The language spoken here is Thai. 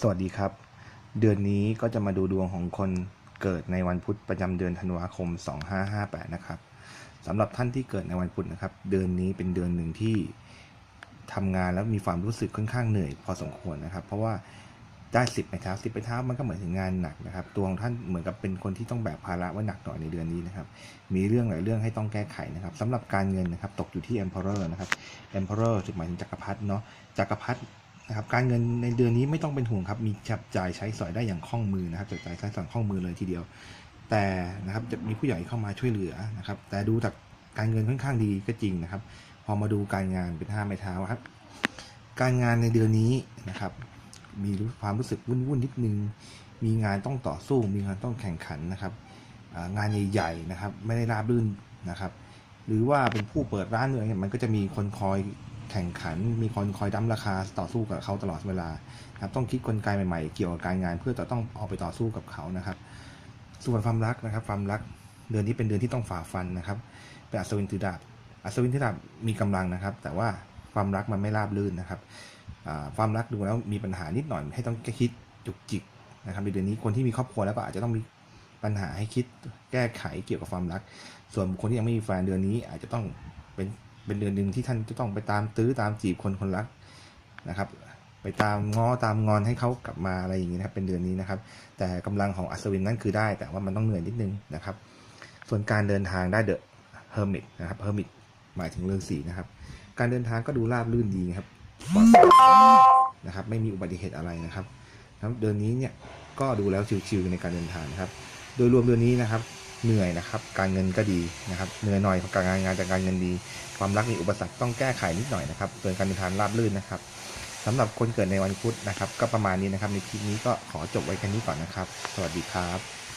สวัสดีครับ เดือนนี้ก็จะมาดูดวงของคนเกิดในวันพุธประจำเดือนธันวาคม 2558 นะครับสำหรับท่านที่เกิดในวันพุธนะครับ เดือนนี้เป็นเดือนหนึ่งที่ทำงานแล้วมีความรู้สึกค่อนข้างเหนื่อยพอสมควรนะครับ เพราะว่าได้สิบไปเท้าสิบไปเท้ามันก็เหมือนถึงงานหนักนะครับ ตัวของท่านเหมือนกับเป็นคนที่ต้องแบกภาระไว้หนักหน่อยในเดือนนี้นะครับ มีเรื่องหลายเรื่องให้ต้องแก้ไขนะครับสำหรับการเงินนะครับ ตกอยู่ที่ Emperor นะครับ Emperor จุดหมายถึงจักรพรรดิเนาะจักรพรรดิ นะครับการเงินในเดือนนี้ไม่ต้องเป็นห่วงครับมีจับจ่ายใช้สอยได้อย่างคล่องมือนะครับจับจ่ายใช้สอยคล่องมือเลยทีเดียว แต่นะครับจะมีผู้ใหญ่เข้ามาช่วยเหลือนะครับแต่ดูจากการเงินค่อนข้างดีก็จริงนะครับ พอมาดูการงานเป็นห้าไม้เท้าครับการงานในเดือนนี้นะครับ มีความรู้สึกวุ่นวุ่นๆนิดนึง มีงานต้องต่อสู้มีงานต้องแข่งขันนะครับงานใหญ่ๆนะครับ ไม่ได้ราบรื่นนะครับ หรือว่าเป็นผู้เปิดร้านเงี้ยมันก็จะมีคนคอย ข่งขัน มีคนคอยดั้มราคาต่อสู้กับเขาตลอดเวลาครับต้องคิดกลไกใหม่ๆ เกี่ยวกับการงาน เพื่อจะต้องออกไปต่อสู้กับเขานะครับ ส่วนความรักนะครับ ความรักเดือนนี้เป็นเดือนที่ต้องฝ่าฟันนะครับเป็นอัศวินถือดาบอัศวินถือดาบมีกำลังนะครับ แต่ว่าความรักมันไม่ราบรื่นนะครับความรักดูแล้วมีปัญหานิดหน่อยให้ต้องคิดจุกจิกนะครับในเดือนนี้คนที่มีครอบครัวแล้วก็อาจจะต้องมีปัญหาให้คิดแก้ไขเกี่ยวกับความรัก ส่วนบุคคลที่ยังไม่มีแฟนเดือนนี้อาจจะต้องเป็น เป็นเดือนหนึ่งที่ท่านจะต้องไปตามตื้อตามจีบคนคนรักนะครับ ไปตามง้อตามงอนให้เขากลับมาอะไรอย่างนี้นะครับ เป็นเดือนนี้นะครับ แต่กำลังของอัศวินนั่นคือได้ แต่ว่ามันต้องเหนื่อยนิดนึงนะครับ ส่วนการเดินทางได้เดอะเฮอร์มิตนะครับเฮอร์มิตหมายถึงเรื่องสีนะครับ การเดินทางก็ดูราบรื่นดีนะครับปลอดภัยนะครับ ไม่มีอุบัติเหตุอะไรนะครับครับเดือนนี้เนี่ยก็ดูแล้วชิวๆในการเดินทางนะครับ โดยรวมเดือนนี้นะครับ เหนื่อยนะครับ การเงินก็ดีนะครับเหนื่อยหน่อยของการงานงานจากการเงินดี ความรักมีอุปสรรคต้องแก้ไขนิดหน่อยนะครับส่วนการเดินทางราบรื่นนะครับสำหรับคนเกิดในวันพุธนะครับ ก็ประมาณนี้นะครับในคลิปนี้ก็ขอจบไว้แค่นี้ก่อนนะครับ สวัสดีครับ